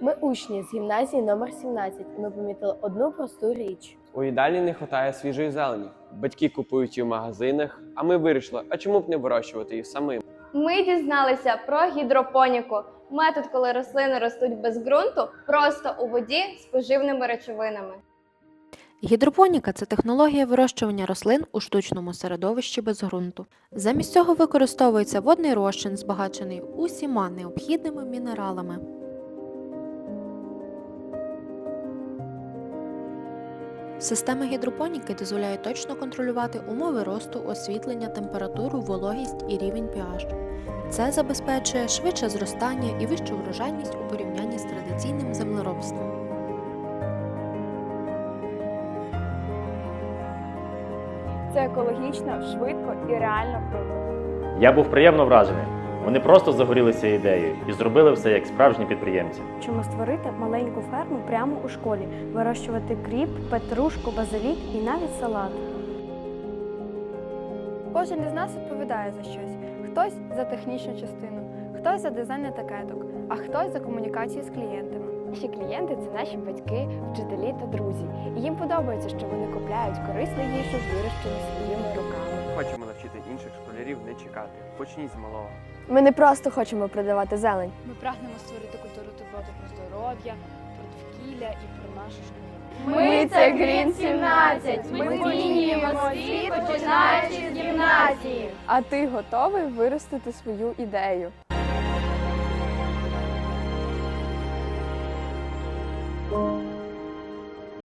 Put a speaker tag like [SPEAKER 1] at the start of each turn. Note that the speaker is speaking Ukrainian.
[SPEAKER 1] Ми учні з гімназії номер 17 і ми помітили одну просту річ.
[SPEAKER 2] У їдальні не вистачає свіжої зелені. Батьки купують її в магазинах, а ми вирішили, а чому б не вирощувати її самим?
[SPEAKER 3] Ми дізналися про гідропоніку метод, коли рослини ростуть без ґрунту, просто у воді з поживними речовинами.
[SPEAKER 4] Гідропоніка це технологія вирощування рослин у штучному середовищі без ґрунту. Замість цього використовується водний розчин, збагачений усіма необхідними мінералами. Система гідропоніки дозволяє точно контролювати умови росту, освітлення, температуру, вологість і рівень pH. Це забезпечує швидше зростання і вищу врожайність у порівнянні з традиційним землеробством.
[SPEAKER 1] Це екологічно, швидко і реально круто.
[SPEAKER 5] Я був приємно вражений. Вони просто загорілися ідеєю і зробили все як справжні підприємці.
[SPEAKER 6] Чому створити маленьку ферму прямо у школі, вирощувати кріп, петрушку, базилік і навіть салат.
[SPEAKER 7] Кожен із нас відповідає за щось. Хтось за технічну частину, хтось за дизайн етикеток, а хтось за комунікацію з клієнтами.
[SPEAKER 8] Наші клієнти це наші батьки, вчителі та друзі. І їм подобається, що вони купляють корисну їжу, вирощену своїми руками.
[SPEAKER 2] Хочемо навчити інших школярів не чекати. Почніть з малого.
[SPEAKER 1] Ми не просто хочемо продавати зелень.
[SPEAKER 9] Ми прагнемо створити культуру турботи про здоров'я, про довкілля і про нашу школу.
[SPEAKER 3] Ми це Green 17. Ми змінюємо світ, починаючи з гімназії.
[SPEAKER 7] А ти готовий виростити свою ідею?
[SPEAKER 1] Thank